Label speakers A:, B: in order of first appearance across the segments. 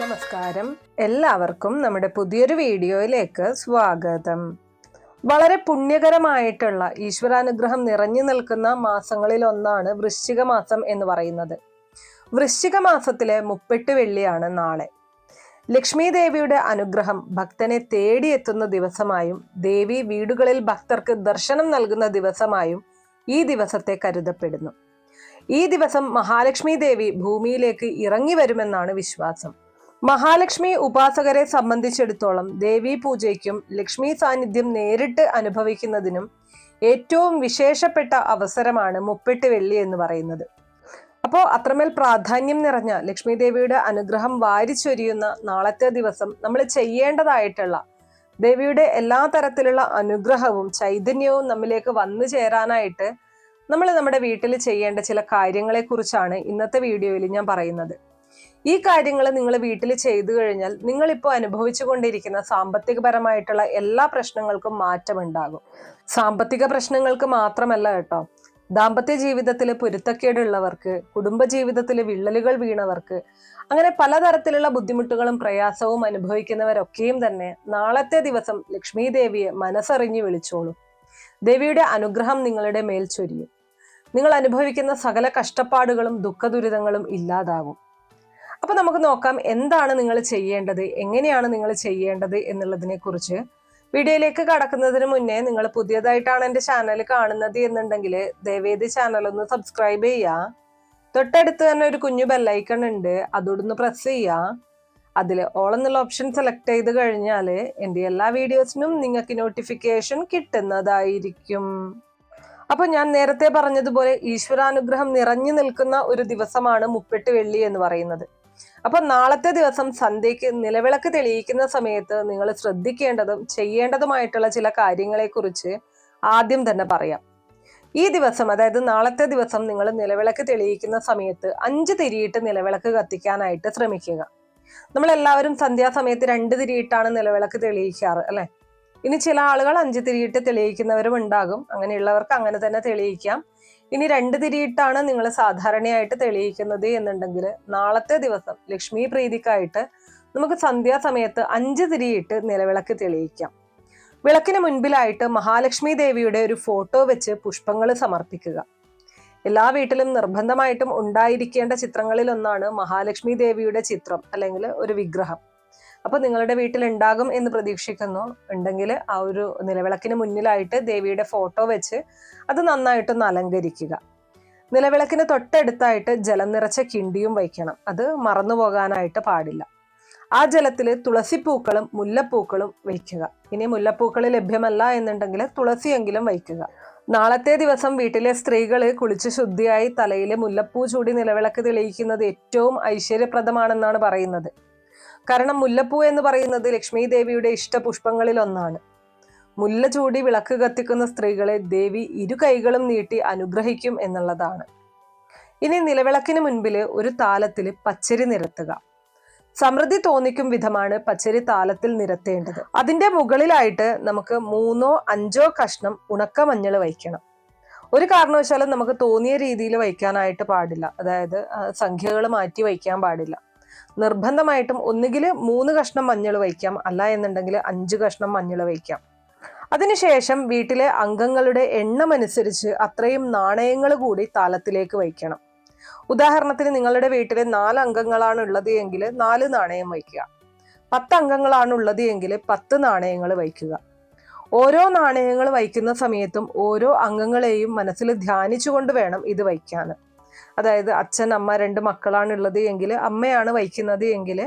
A: നമസ്കാരം. എല്ലാവർക്കും നമ്മുടെ പുതിയൊരു വീഡിയോയിലേക്ക് സ്വാഗതം. വളരെ പുണ്യകരമായിട്ടുള്ള ഈശ്വരാനുഗ്രഹം നിറഞ്ഞു നിൽക്കുന്ന മാസങ്ങളിൽ ഒന്നാണ് വൃശ്ചിക മാസം എന്ന് പറയുന്നത്. വൃശ്ചിക മാസത്തിലെ മുപ്പെട്ട് വെള്ളിയാണ് നാളെ. ലക്ഷ്മി ദേവിയുടെ അനുഗ്രഹം ഭക്തനെ തേടിയെത്തുന്ന ദിവസമായും ദേവി വീടുകളിൽ ഭക്തർക്ക് ദർശനം നൽകുന്ന ദിവസമായും ഈ ദിവസത്തെ കരുതപ്പെടുന്നു. ഈ ദിവസം മഹാലക്ഷ്മി ദേവി ഭൂമിയിലേക്ക് ഇറങ്ങി വരുമെന്നാണ് വിശ്വാസം. മഹാലക്ഷ്മി ഉപാസകരെ സംബന്ധിച്ചിടത്തോളം ദേവീ പൂജയ്ക്കും ലക്ഷ്മി സാന്നിധ്യം നേരിട്ട് അനുഭവിക്കുന്നതിനും ഏറ്റവും വിശേഷപ്പെട്ട അവസരമാണ് മുപ്പെട്ട് വെള്ളി എന്ന് പറയുന്നത്. അപ്പോൾ അത്രമേൽ പ്രാധാന്യം നിറഞ്ഞ ലക്ഷ്മി ദേവിയുടെ അനുഗ്രഹം വാരിച്ചൊരിയുന്ന നാളത്തെ ദിവസം നമ്മൾ ചെയ്യേണ്ടതായിട്ടുള്ള ദേവിയുടെ എല്ലാ തരത്തിലുള്ള അനുഗ്രഹവും ചൈതന്യവും നമ്മിലേക്ക് വന്നു ചേരാനായിട്ട് നമ്മൾ നമ്മുടെ വീട്ടിൽ ചെയ്യേണ്ട ചില കാര്യങ്ങളെക്കുറിച്ചാണ് ഇന്നത്തെ വീഡിയോയിൽ ഞാൻ പറയുന്നത്. ഈ കാര്യങ്ങൾ നിങ്ങൾ വീട്ടിൽ ചെയ്തു കഴിഞ്ഞാൽ നിങ്ങളിപ്പോൾ അനുഭവിച്ചു കൊണ്ടിരിക്കുന്ന സാമ്പത്തികപരമായിട്ടുള്ള എല്ലാ പ്രശ്നങ്ങൾക്കും മാറ്റമുണ്ടാകും. സാമ്പത്തിക പ്രശ്നങ്ങൾക്ക് മാത്രമല്ല കേട്ടോ. ദാമ്പത്യ ജീവിതത്തിൽ പൊരുത്തക്കേടുള്ളവർക്ക് കുടുംബ ജീവിതത്തിൽ വിള്ളലുകൾ വീണവർക്ക് അങ്ങനെ പലതരത്തിലുള്ള ബുദ്ധിമുട്ടുകളും പ്രയാസവും അനുഭവിക്കുന്നവരൊക്കെയും തന്നെ നാളത്തെ ദിവസം ലക്ഷ്മി ദേവിയെ മനസ്സറിഞ്ഞു വിളിച്ചോളൂ. ദേവിയുടെ അനുഗ്രഹം നിങ്ങളുടെ മേൽ ചൊരിയും. നിങ്ങൾ അനുഭവിക്കുന്ന സകല കഷ്ടപ്പാടുകളും ദുഃഖദുരിതങ്ങളും ഇല്ലാതാകും അപ്പൊ നമുക്ക് നോക്കാം എന്താണ് നിങ്ങൾ ചെയ്യേണ്ടത് എങ്ങനെയാണ് നിങ്ങൾ ചെയ്യേണ്ടത് എന്നുള്ളതിനെ കുറിച്ച്. വീഡിയോയിലേക്ക് കടക്കുന്നതിന് മുന്നേ നിങ്ങൾ പുതിയതായിട്ടാണ് എന്റെ ചാനൽ കാണുന്നത് എന്നുണ്ടെങ്കിൽ ദയവേദി ചാനൽ ഒന്ന് സബ്സ്ക്രൈബ് ചെയ്യുക തൊട്ടടുത്ത് തന്നെ ഒരു കുഞ്ഞു ബെല്ലൈക്കൺ ഉണ്ട് അതോടൊന്ന് പ്രസ് ചെയ്യുക അതിൽ ഓൾ എന്നുള്ള ഓപ്ഷൻ സെലക്ട് ചെയ്ത് കഴിഞ്ഞാൽ എന്റെ എല്ലാ വീഡിയോസിനും നിങ്ങൾക്ക് നോട്ടിഫിക്കേഷൻ കിട്ടുന്നതായിരിക്കും. അപ്പോൾ ഞാൻ നേരത്തെ പറഞ്ഞതുപോലെ ഈശ്വരാനുഗ്രഹം നിറഞ്ഞു നിൽക്കുന്ന ഒരു ദിവസമാണ് മുപ്പെട്ട് വെള്ളി എന്ന് പറയുന്നത്. അപ്പൊ നാളത്തെ ദിവസം സന്ധ്യയ്ക്ക് നിലവിളക്ക് തെളിയിക്കുന്ന സമയത്ത് നിങ്ങൾ ശ്രദ്ധിക്കേണ്ടതും ചെയ്യേണ്ടതുമായിട്ടുള്ള ചില കാര്യങ്ങളെ കുറിച്ച് ആദ്യം തന്നെ പറയാം. ഈ ദിവസം അതായത് നാളത്തെ ദിവസം നിങ്ങൾ നിലവിളക്ക് തെളിയിക്കുന്ന സമയത്ത് അഞ്ച് തിരിയിട്ട് നിലവിളക്ക് കത്തിക്കാനായിട്ട് ശ്രമിക്കുക. നമ്മൾ എല്ലാവരും സന്ധ്യാസമയത്ത് രണ്ട് തിരിയിട്ടാണ് നിലവിളക്ക് തെളിയിക്കാറ് അല്ലെ? ഇനി ചില ആളുകൾ അഞ്ച് തിരിയിട്ട് തെളിയിക്കുന്നവരും ഉണ്ടാകും. അങ്ങനെയുള്ളവർക്ക് അങ്ങനെ തന്നെ തെളിയിക്കാം. ഇനി രണ്ട് തിരിയിട്ടാണ് നിങ്ങൾ സാധാരണയായിട്ട് തെളിയിക്കുന്നത് എന്നുണ്ടെങ്കിൽ നാളത്തെ ദിവസം ലക്ഷ്മി പ്രീതിക്കായിട്ട് നമുക്ക് സന്ധ്യാസമയത്ത് അഞ്ച് തിരിയിട്ട് നിലവിളക്ക് തെളിയിക്കാം. വിളക്കിന് മുൻപിലായിട്ട് മഹാലക്ഷ്മി ദേവിയുടെ ഒരു ഫോട്ടോ വെച്ച് പുഷ്പങ്ങൾ സമർപ്പിക്കുക. എല്ലാ വീട്ടിലും നിർബന്ധമായിട്ടും ഉണ്ടായിരിക്കേണ്ട ചിത്രങ്ങളിൽ ഒന്നാണ് മഹാലക്ഷ്മി ദേവിയുടെ ചിത്രം അല്ലെങ്കിൽ ഒരു വിഗ്രഹം. അപ്പൊ നിങ്ങളുടെ വീട്ടിൽ ഉണ്ടാകും എന്ന് പ്രതീക്ഷിക്കുന്നു. ഉണ്ടെങ്കിൽ ആ ഒരു നിലവിളക്കിന് മുന്നിലായിട്ട് ദേവിയുടെ ഫോട്ടോ വെച്ച് അത് നന്നായിട്ടൊന്ന് അലങ്കരിക്കുക. നിലവിളക്കിന് തൊട്ടടുത്തായിട്ട് ജലം നിറച്ച കിണ്ടിയും വയ്ക്കണം. അത് മറന്നു പോകാനായിട്ട് പാടില്ല. ആ ജലത്തിൽ തുളസിപ്പൂക്കളും മുല്ലപ്പൂക്കളും വയ്ക്കുക. ഇനി മുല്ലപ്പൂക്കൾ ലഭ്യമല്ല എന്നുണ്ടെങ്കിൽ തുളസിയെങ്കിലും വയ്ക്കുക. നാളത്തെ ദിവസം വീട്ടിലെ സ്ത്രീകൾ കുളിച്ച് ശുദ്ധിയായി തലയിൽ മുല്ലപ്പൂ ചൂടി നിലവിളക്ക് തെളിയിക്കുന്നത് ഏറ്റവും ഐശ്വര്യപ്രദമാണെന്നാണ് പറയുന്നത്. കാരണം മുല്ലപ്പൂ എന്ന് പറയുന്നത് ലക്ഷ്മി ദേവിയുടെ ഇഷ്ടപുഷ്പങ്ങളിൽ ഒന്നാണ് മുല്ല ചൂടി വിളക്ക് കത്തിക്കുന്ന സ്ത്രീകളെ ദേവി ഇരു കൈകളും നീട്ടി അനുഗ്രഹിക്കും എന്നുള്ളതാണ്. ഇനി നിലവിളക്കിന് മുൻപിൽ ഒരു താലത്തിൽ പച്ചരി നിരത്തുക. സമൃദ്ധി തോന്നിക്കും വിധമാണ് പച്ചരി താലത്തിൽ നിരത്തേണ്ടത്. അതിന്റെ മുകളിലായിട്ട് നമുക്ക് മൂന്നോ അഞ്ചോ കഷ്ണം ഉണക്ക മഞ്ഞൾ വയ്ക്കണം. ഒരു കാരണവശാലും നമുക്ക് തോന്നിയ രീതിയിൽ വയ്ക്കാനായിട്ട് പാടില്ല. അതായത് സംഖ്യകൾ മാറ്റി വയ്ക്കാൻ പാടില്ല. നിർബന്ധമായിട്ടും ഒന്നുകിൽ മൂന്ന് കഷ്ണം മഞ്ഞൾ വയ്ക്കാം. അല്ല എന്നുണ്ടെങ്കിൽ അഞ്ച് കഷ്ണം മഞ്ഞൾ വയ്ക്കാം. അതിനുശേഷം വീട്ടിലെ അംഗങ്ങളുടെ എണ്ണം അനുസരിച്ച് അത്രയും നാണയങ്ങൾ കൂടി താലത്തിലേക്ക് വയ്ക്കണം. ഉദാഹരണത്തിന് നിങ്ങളുടെ വീട്ടിലെ നാല് അംഗങ്ങളാണ് ഉള്ളത് എങ്കിൽ നാല് നാണയം വയ്ക്കുക. പത്ത് അംഗങ്ങളാണ് ഉള്ളത് എങ്കിൽ പത്ത് നാണയങ്ങൾ വയ്ക്കുക. ഓരോ നാണയങ്ങൾ വയ്ക്കുന്ന സമയത്തും ഓരോ അംഗങ്ങളെയും മനസ്സിൽ ധ്യാനിച്ചുകൊണ്ട് വേണം ഇത് വയ്ക്കാൻ. അതായത് അച്ഛൻ അമ്മ രണ്ട് മക്കളാണ് ഉള്ളത് എങ്കിൽ അമ്മയാണ് വഹിക്കുന്നത് എങ്കിൽ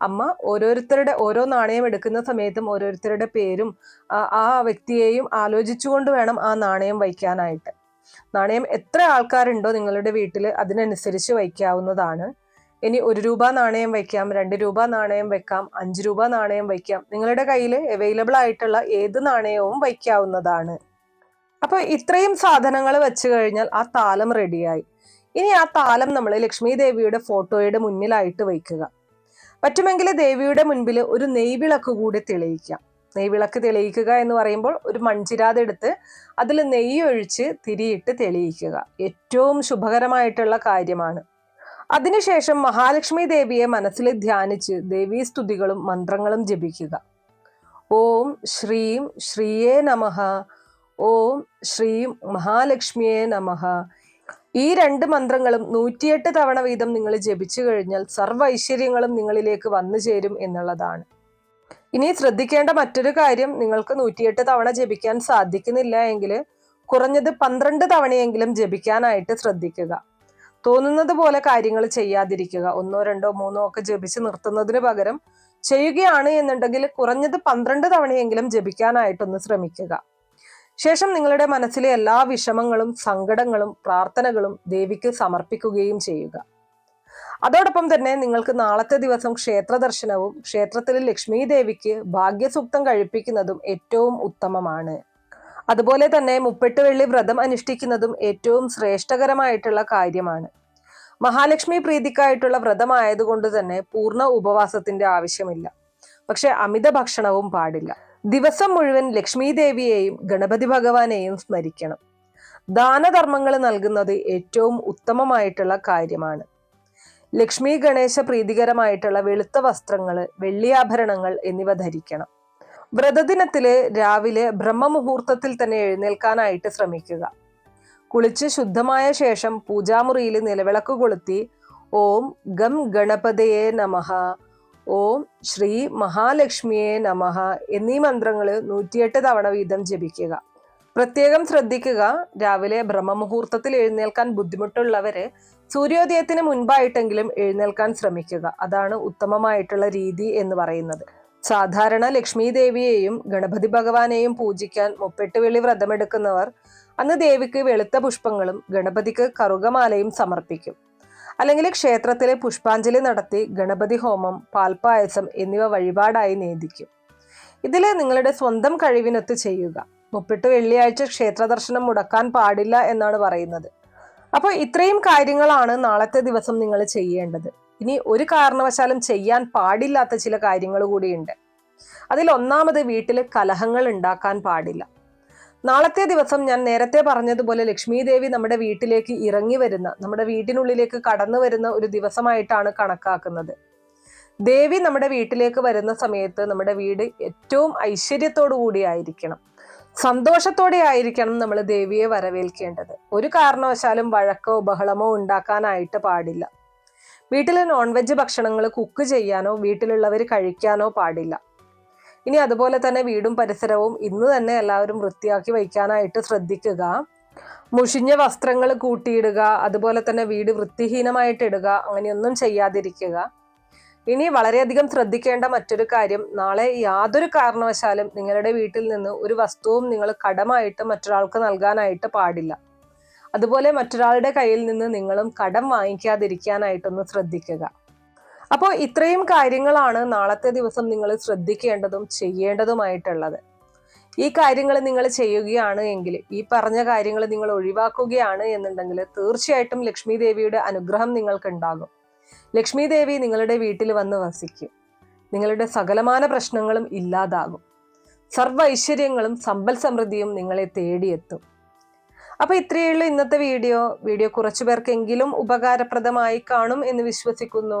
A: അമ്മ ഓരോരുത്തരുടെ ഓരോ നാണയം എടുക്കുന്ന സമയത്തും ഓരോരുത്തരുടെ പേരും ആ വ്യക്തിയെയും ആലോചിച്ചുകൊണ്ട് വേണം ആ നാണയം വഹിക്കാനായിട്ട്. നാണയം എത്ര ആൾക്കാരുണ്ടോ നിങ്ങളുടെ വീട്ടിൽ അതിനനുസരിച്ച് വയ്ക്കാവുന്നതാണ് ഇനി ഒരു രൂപ നാണയം വയ്ക്കാം രണ്ട് രൂപ നാണയം വെക്കാം അഞ്ച് രൂപ നാണയം വയ്ക്കാം നിങ്ങളുടെ കയ്യിൽ അവൈലബിൾ ആയിട്ടുള്ള ഏത് നാണയവും വയ്ക്കാവുന്നതാണ് അപ്പോൾ ഇത്രയും സാധനങ്ങൾ വെച്ച് കഴിഞ്ഞാൽ ആ താലം റെഡിയായി ഇനി ആ താലം നമ്മൾ ലക്ഷ്മി ദേവിയുടെ ഫോട്ടോയുടെ മുന്നിലായിട്ട് വയ്ക്കുക പറ്റുമെങ്കിൽ ദേവിയുടെ മുൻപിൽ ഒരു നെയ്വിളക്ക് കൂടി തെളിയിക്കാം. നെയ്വിളക്ക് തെളിയിക്കുക എന്ന് പറയുമ്പോൾ ഒരു മൺചിരാതെടുത്ത് അതിൽ നെയ്യ് ഒഴിച്ച് തിരിയിട്ട് തെളിയിക്കുക. ഏറ്റവും ശുഭകരമായിട്ടുള്ള കാര്യമാണ്. അതിനുശേഷം മഹാലക്ഷ്മി ദേവിയെ മനസ്സിൽ ധ്യാനിച്ച് ദേവീ സ്തുതികളും മന്ത്രങ്ങളും ജപിക്കുക. ഓം ശ്രീം ശ്രീയേ നമഃ ഓം ശ്രീം മഹാലക്ഷ്മിയേ നമഃ ഈ രണ്ട് മന്ത്രങ്ങളും നൂറ്റിയെട്ട് തവണ വീതം നിങ്ങൾ ജപിച്ചു കഴിഞ്ഞാൽ സർവ ഐശ്വര്യങ്ങളും നിങ്ങളിലേക്ക് വന്നു ചേരും എന്നുള്ളതാണ്. ഇനി ശ്രദ്ധിക്കേണ്ട മറ്റൊരു കാര്യം നിങ്ങൾക്ക് നൂറ്റിയെട്ട് തവണ ജപിക്കാൻ സാധിക്കുന്നില്ല എങ്കിൽ കുറഞ്ഞത് പന്ത്രണ്ട് തവണയെങ്കിലും ജപിക്കാനായിട്ട് ശ്രദ്ധിക്കുക. തോന്നുന്നത് പോലെ കാര്യങ്ങൾ ചെയ്യാതിരിക്കുക. ഒന്നോ രണ്ടോ മൂന്നോ ഒക്കെ ജപിച്ച് നിർത്തുന്നതിന് പകരം ചെയ്യുകയാണ് എന്നുണ്ടെങ്കിൽ കുറഞ്ഞത് പന്ത്രണ്ട് തവണയെങ്കിലും ജപിക്കാനായിട്ടൊന്ന് ശ്രമിക്കുക. ശേഷം നിങ്ങളുടെ മനസ്സിലെ എല്ലാ വിഷമങ്ങളും സങ്കടങ്ങളും പ്രാർത്ഥനകളും ദേവിക്ക് സമർപ്പിക്കുകയും ചെയ്യുക. അതോടൊപ്പം തന്നെ നിങ്ങൾക്ക് നാളത്തെ ദിവസം ക്ഷേത്ര ദർശനവും ക്ഷേത്രത്തിൽ ലക്ഷ്മി ദേവിക്ക് ഭാഗ്യസൂക്തം കഴിപ്പിക്കുന്നതും ഏറ്റവും ഉത്തമമാണ്. അതുപോലെ തന്നെ മുപ്പെട്ട് വെള്ളി വ്രതം അനുഷ്ഠിക്കുന്നതും ഏറ്റവും ശ്രേഷ്ഠകരമായിട്ടുള്ള കാര്യമാണ്. മഹാലക്ഷ്മി പ്രീതിക്കായിട്ടുള്ള വ്രതമായതുകൊണ്ട് തന്നെ പൂർണ ഉപവാസത്തിന്റെ ആവശ്യമില്ല. പക്ഷെ അമിത ഭക്ഷണവും പാടില്ല. ദിവസം മുഴുവൻ ലക്ഷ്മീദേവിയെയും ഗണപതി ഭഗവാനെയും സ്മരിക്കണം. ദാനധർമ്മങ്ങൾ നൽകുന്നത് ഏറ്റവും ഉത്തമമായിട്ടുള്ള കാര്യമാണ്. ലക്ഷ്മി ഗണേശ പ്രീതികരമായിട്ടുള്ള വെളുത്ത വസ്ത്രങ്ങൾ വെള്ളിയാഭരണങ്ങൾ എന്നിവ ധരിക്കണം. വ്രതദിനത്തിൽ രാവിലെ ബ്രഹ്മമുഹൂർത്തത്തിൽ തന്നെ എഴുന്നേൽക്കാനായിട്ട് ശ്രമിക്കുക. കുളിച്ച് ശുദ്ധമായ ശേഷം പൂജാമുറിയിൽ നിലവിളക്ക് കൊളുത്തി ഓം ഗം ഗണപതയെ നമഃ ഓം ശ്രീ മഹാലക്ഷ്മിയെ നമഃ. എന്നീ മന്ത്രങ്ങൾ നൂറ്റിയെട്ട് തവണ വീതം ജപിക്കുക. പ്രത്യേകം ശ്രദ്ധിക്കുക രാവിലെ ബ്രഹ്മമുഹൂർത്തത്തിൽ എഴുന്നേൽക്കാൻ ബുദ്ധിമുട്ടുള്ളവര് സൂര്യോദയത്തിന് മുൻപായിട്ടെങ്കിലും എഴുന്നേൽക്കാൻ ശ്രമിക്കുക. അതാണ് ഉത്തമമായിട്ടുള്ള രീതി എന്ന് പറയുന്നത്. സാധാരണ ലക്ഷ്മി ദേവിയെയും ഗണപതി ഭഗവാനെയും പൂജിക്കാൻ മുപ്പെട്ട് വെള്ളി വ്രതമെടുക്കുന്നവർ അന്ന് ദേവിക്ക് വെളുത്ത പുഷ്പങ്ങളും ഗണപതിക്ക് കറുകമാലയും സമർപ്പിക്കും. അല്ലെങ്കിൽ ക്ഷേത്രത്തിലെ പുഷ്പാഞ്ജലി നടത്തി ഗണപതി ഹോമം പാൽപ്പായസം എന്നിവ വഴിപാടായി നേദിക്കും. ഇതിൽ നിങ്ങളുടെ സ്വന്തം കഴിവിനൊത്ത് ചെയ്യുക. മുപ്പിട്ട് വെള്ളിയാഴ്ച ക്ഷേത്ര ദർശനം മുടക്കാൻ പാടില്ല എന്നാണ് പറയുന്നത്. അപ്പോൾ ഇത്രയും കാര്യങ്ങളാണ് നാളത്തെ ദിവസം നിങ്ങൾ ചെയ്യേണ്ടത്. ഇനി ഒരു കാരണവശാലും ചെയ്യാൻ പാടില്ലാത്ത ചില കാര്യങ്ങൾ കൂടിയുണ്ട്. അതിൽ ഒന്നാമത് വീട്ടിൽ കലഹങ്ങൾ ഉണ്ടാക്കാൻ പാടില്ല. നാളത്തെ ദിവസം ഞാൻ നേരത്തെ പറഞ്ഞതുപോലെ ലക്ഷ്മി ദേവി നമ്മുടെ വീട്ടിലേക്ക് ഇറങ്ങി വരുന്ന നമ്മുടെ വീട്ടിനുള്ളിലേക്ക് കടന്നു വരുന്ന ഒരു ദിവസമായിട്ടാണ് കണക്കാക്കുന്നത്. ദേവി നമ്മുടെ വീട്ടിലേക്ക് വരുന്ന സമയത്ത് നമ്മുടെ വീട് ഏറ്റവും ഐശ്വര്യത്തോടു കൂടിയായിരിക്കണം സന്തോഷത്തോടെ ആയിരിക്കണം നമ്മൾ ദേവിയെ വരവേൽക്കേണ്ടത്. ഒരു കാരണവശാലും വഴക്കോ ബഹളമോ ഉണ്ടാക്കാനായിട്ട് പാടില്ല. വീട്ടിലെ നോൺ വെജ് ഭക്ഷണങ്ങൾ കുക്ക് ചെയ്യാനോ വീട്ടിലുള്ളവർ കഴിക്കാനോ പാടില്ല. ഇനി അതുപോലെ തന്നെ വീടും പരിസരവും ഇന്ന് തന്നെ എല്ലാവരും വൃത്തിയാക്കി വയ്ക്കാനായിട്ട് ശ്രദ്ധിക്കുക. മുഷിഞ്ഞ വസ്ത്രങ്ങൾ കൂട്ടിയിടുക അതുപോലെ തന്നെ വീട് വൃത്തിഹീനമായിട്ട് ഇടുക അങ്ങനെയൊന്നും ചെയ്യാതിരിക്കുക. ഇനി വളരെയധികം ശ്രദ്ധിക്കേണ്ട മറ്റൊരു കാര്യം നാളെ യാതൊരു കാരണവശാലും നിങ്ങളുടെ വീട്ടിൽ നിന്ന് ഒരു വസ്തുവും നിങ്ങൾ കടമായിട്ട് മറ്റൊരാൾക്ക് നൽകാനായിട്ട് പാടില്ല. അതുപോലെ മറ്റൊരാളുടെ കയ്യിൽ നിന്ന് നിങ്ങളും കടം വാങ്ങിക്കാതിരിക്കാനായിട്ടൊന്ന് ശ്രദ്ധിക്കുക. അപ്പോൾ ഇത്രയും കാര്യങ്ങളാണ് നാളത്തെ ദിവസം നിങ്ങൾ ശ്രദ്ധിക്കേണ്ടതും ചെയ്യേണ്ടതുമായിട്ടുള്ളത്. ഈ കാര്യങ്ങൾ നിങ്ങൾ ചെയ്യുകയാണ് എങ്കിൽ ഈ പറഞ്ഞ കാര്യങ്ങൾ നിങ്ങൾ ഒഴിവാക്കുകയാണ് എന്നുണ്ടെങ്കിൽ തീർച്ചയായിട്ടും ലക്ഷ്മി ദേവിയുടെ അനുഗ്രഹം നിങ്ങൾക്ക് ഉണ്ടാകും. ലക്ഷ്മി ദേവി നിങ്ങളുടെ വീട്ടിൽ വന്ന് വസിക്കും. നിങ്ങളുടെ സകലമാന പ്രശ്നങ്ങളും ഇല്ലാതാകും. സർവ ഐശ്വര്യങ്ങളും സമ്പൽ സമൃദ്ധിയും നിങ്ങളെ തേടിയെത്തും. അപ്പൊ ഇത്രയുള്ള ഇന്നത്തെ വീഡിയോ. വീഡിയോ കുറച്ചു പേർക്കെങ്കിലും ഉപകാരപ്രദമായി കാണും എന്ന് വിശ്വസിക്കുന്നു.